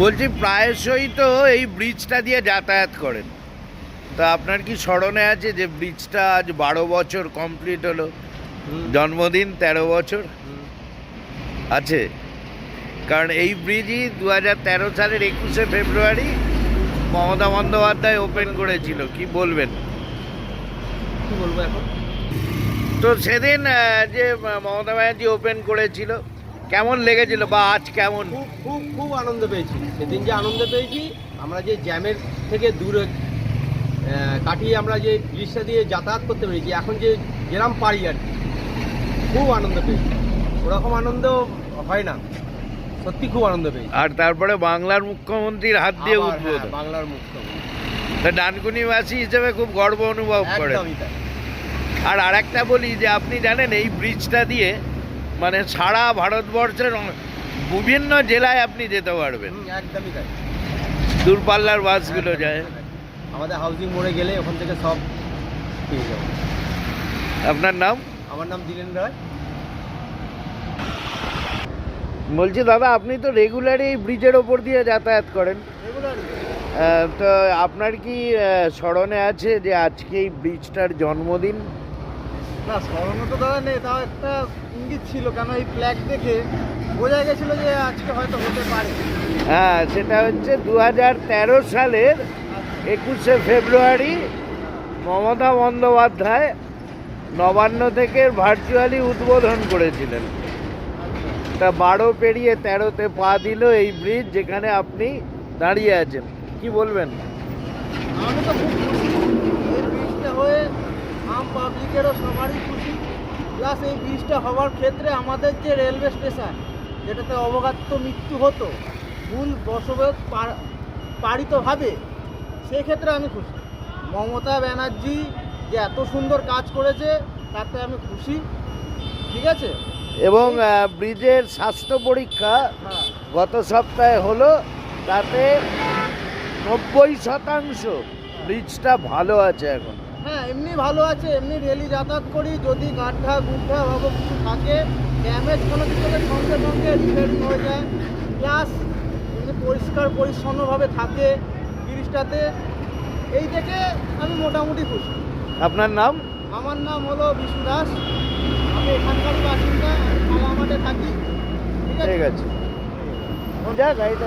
বলছি প্রায়শই তো এই ব্রিজটা দিয়ে যাতায়াত করেন। তা আপনার কি স্মরণে আছে যে ব্রিজটা আজ বারো বছর কমপ্লিট হলো? জন্মদিন তেরো বছর? আছে। কারণ এই ব্রিজই দু হাজার তেরো সালের একুশে ফেব্রুয়ারি মমতা বন্দ্যোপাধ্যায় ওপেন করেছিল। কি বলবেন? কি বলব এখন? তো সেদিন যে মমতা ব্যানার্জি ওপেন করেছিল কেমন লেগেছিল বা আজ কেমন? খুব খুব খুব আনন্দ পেয়েছি। সেদিন যে আনন্দ পেয়েছি আমরা যে জ্যামের থেকে দূরে কাটিয়ে আমরা যে ব্রিজটা দিয়ে যাতায়াত করতে পেরেছি এখন যে যেরাম পারি আর কি খুব আনন্দ পেয়েছি। ওরকম আনন্দ হয় না। সত্যি খুব আনন্দ পেয়েছি। আর তারপরে বাংলার মুখ্যমন্ত্রীর হাত দিয়ে উদ্বোধন। হ্যাঁ, বাংলার মুখ্যমন্ত্রী। তা ডানকুনিবাসী হিসেবে খুব গর্ব অনুভব করে। আর আরেকটা বলি যে আপনি জানেন এই ব্রিজটা দিয়ে মানে সারা ভারতবর্ষের বিভিন্ন জেলায় আপনি যেতে পারবেন। একদমই তাই। দূরপাল্লার বাসগুলো যায়। আমাদের হাউজিং মোড়ে গেলে ওখান থেকে সব পেয়ে যাব। আপনার নাম? আমার নাম দীনেন রায়। বলছি দাদা আপনি তো রেগুলারই এই ব্রিজের ওপর দিয়ে যাতায়াত করেন। তো আপনার কি স্মরণে আছে যে আজকে এই ব্রিজটার জন্মদিন? না স্মরণ তো দাদা নেই তাও একটা ইঙ্গিত ছিল কেন এই ফ্ল্যাগ দেখে বোঝা গেছিল যে আজকে হয়তো হতে পারে। হ্যাঁ সেটা হচ্ছে দু তেরো সালের একুশে ফেব্রুয়ারি মমতা বন্দ্যোপাধ্যায় নবান্ন থেকে ভার্চুয়ালি উদ্বোধন করেছিলেন। তা বারো পেরিয়ে তেরোতে পা দিল এই ব্রিজ যেখানে আপনি দাঁড়িয়ে আছেন। কি বলবেন? আমি তো খুব খুশি এই ব্রিজটা হয়ে আম পাবলিকেরও সবারই খুশি। প্লাস এই ব্রিজটা হওয়ার ক্ষেত্রে আমাদের যে রেলওয়ে স্টেশন যেটাতে অবগাত্য মৃত্যু হতো ভুল বশবত পারিতভাবে সেই ক্ষেত্রে আমি খুশি। মমতা ব্যানার্জি যে এত সুন্দর কাজ করেছে তাতে আমি খুশি। ঠিক আছে? এবং ব্রিজের স্বাস্থ্য পরীক্ষা হ্যাঁ। গত সপ্তাহে হলো তাতে নব্বই শতাংশ ব্রিজটা ভালো আছে এখন। হ্যাঁ এমনি ভালো আছে এমনি রেলি যাতায়াত করি যদি গাড্ডা গুড্ডা ভাবো কিছু থাকে ড্যামেজ কোনো কিছু হলে সঙ্গে সঙ্গে রিপেয়ারিং হয়ে যায়। প্লাস এমনি পরিষ্কার পরিচ্ছন্নভাবে থাকে ব্রিজটাতে। এই থেকে আমি মোটামুটি খুশি। আপনার নাম? আমার নাম হলো বিষ্ণু দাস। আমি এখানকার বাসিন্দা মামামাঠে থাকি। ঠিক আছে? ঠিক আছে। যা গাড়িটা